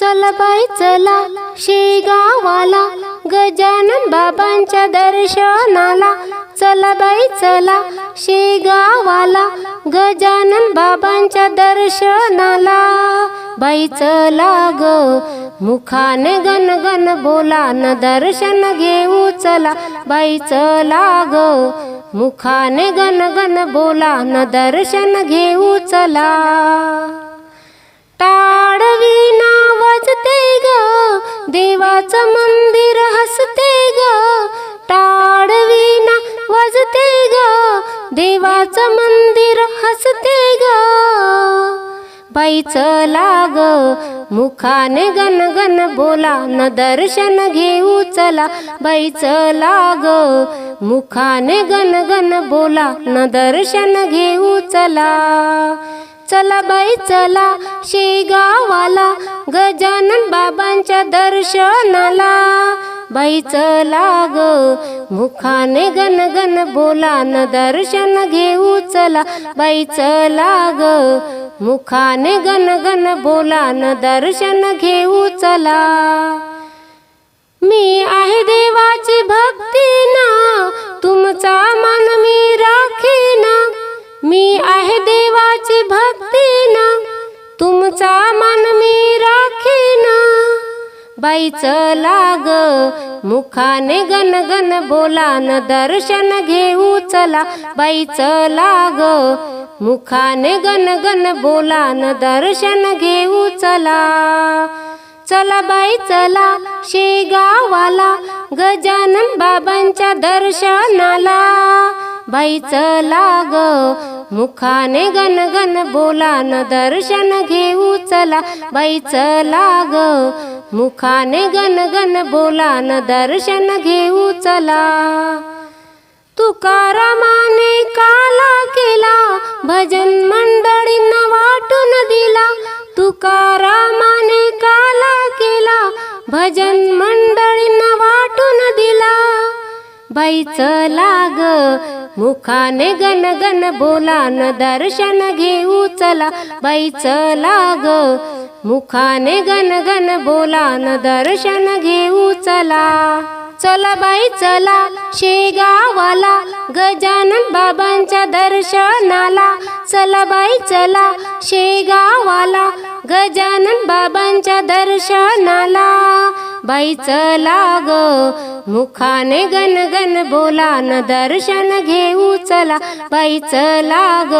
चल बाई चला. शेगावाला गजानन बाबांच्या दर्शनाला. चला बाई चला. शेगावाला गजानन बाबांच्या दर्शनाला. बाई चला ग. मुखाने गण गण बोला न दर्शन घेऊ चला. बाई चला ग. मुखाने गण गण बोला न दर्शन घेऊ चला. टा देवाचं मंदिर हसते ग. टाळवीना वाजते ग. देवाचं मंदिर हसते ग. बाईच लाग मुखाने गण गण बोला न दर्शन घेऊ चला. बाईच लाग मुखाने गण गण बोला न दर्शन घेऊ चला. चला बाई चला. शेगावाला गजानन बाबांच्या दर्शनाला. बाई चला ग. मुखाने गण गण बोला न दर्शन घेऊ चला. बाई चला ग. मुखाने गण गण बोला न दर्शन घेऊ चला. मी भक्तीना तुमचा मन मी राखीना बाईच लाग मुखाने गण बोला न दर्शन घेऊ चला. बाईच लाग मुखाने गण बोला न दर्शन घेऊ चला. चला बाई चला शेगावाला गजानन बाबांच्या दर्शनाला. बाईच लाग. मुखाने गण गन बोला न दर्शन घेऊ चला. बाईच लाग. मुखाने गण गन बोला न दर्शन घेऊ चला. तुकारामाने काला केला भजन मंडळींना वाटून दिला. तुकारामाने काला केला भजन बाईच लाग. मुखाने गण गण बोला न दर्शन घेऊ चला. बाईच लाग. मुखाने गण गण बोला न दर्शन घेऊ चला. चला बाई चला. शेगावाला गजानन बाबांच्या दर्शनाला. चला बाई चला. शेगावाला गजानन बाबांच्या दर्शनाला. बाई चला ग. मुखाने गण गण बोला न दर्शन घेऊ चला. बाई चला ग.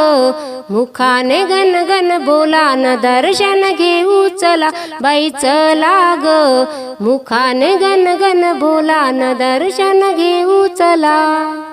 मुखाने गण गण बोला न दर्शन घेऊ चला. बाई चला ग. मुखाने गण गण बोला न दर्शन घेऊ चला.